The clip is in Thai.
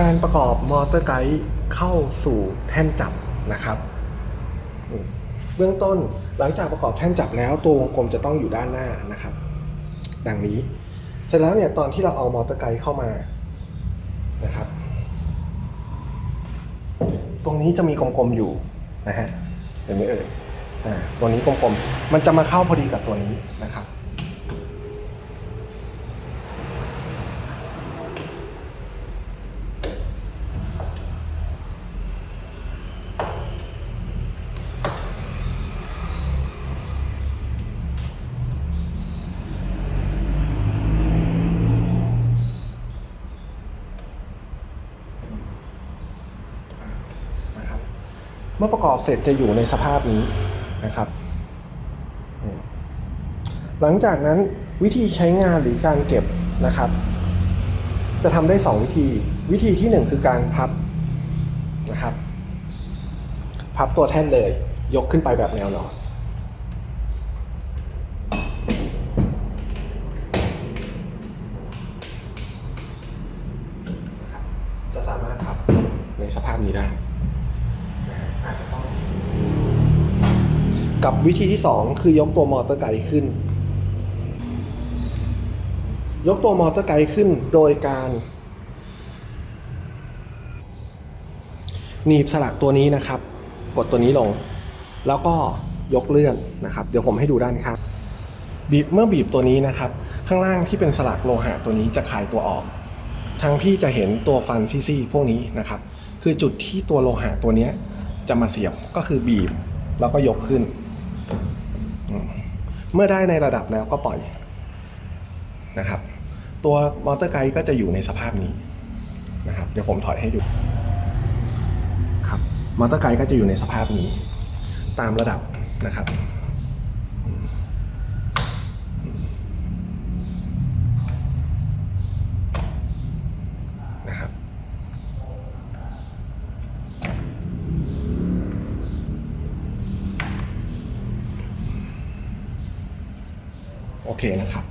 การประกอบมอเตอร์ไกด์เข้าสู่แท่นจับนะครับ เบื้องต้นหลังจากประกอบแท่นจับแล้วตัววงกลมจะต้องอยู่ด้านหน้านะครับ ดังนี้ เสร็จแล้วเนี่ยตอนที่เราเอามอเตอร์ไกด์เข้ามานะครับ ตรงนี้จะมีกลมๆอยู่นะฮะเห็นไหมเอ่ยอ่าตัวนี้กลมๆมันจะมาเข้าพอดีกับตัวนี้นะครับเมื่อประกอบเสร็จจะอยู่ในสภาพนี้นะครับ หลังจากนั้นวิธีใช้งานหรือการเก็บนะครับ จะทำได้ 2 วิธี วิธีที่ 1 คือการพับนะครับ พับตัวแท่นเลย ยกขึ้นไปแบบแนวนอนจะสามารถพับในสภาพนี้ได้ อาจจะต้องกับวิธีที่ 2 คือยกตัวมอเตอร์ไกด์ขึ้น ยกตัวมอเตอร์ไกด์ขึ้นโดยการหนีบสลักตัวนี้นะครับ กดตัวนี้ลง แล้วก็ยกเลื่อนนะครับ เดี๋ยวผมให้ดูด้านข้างบีบเมื่อบีบตัวนี้นะครับ ข้างล่างที่เป็นสลักโลหะตัวนี้จะคลายตัวออก ทางพี่จะเห็นตัวฟันซี่ๆพวกนี้นะครับ คือจุดที่ตัวโลหะตัวนี้ จะมาเสียบก็คือบีบ แล้วก็ยกขึ้น เมื่อได้ในระดับแล้วก็ปล่อยนะครับ ตัวมอเตอร์ไกด์ก็จะอยู่ในสภาพนี้นะครับ เดี๋ยวผมถอยให้ดูครับมอเตอร์ไกด์ก็จะอยู่ในสภาพนี้ ตามระดับนะครับอืมอืมนะครับ โอเคนะครับ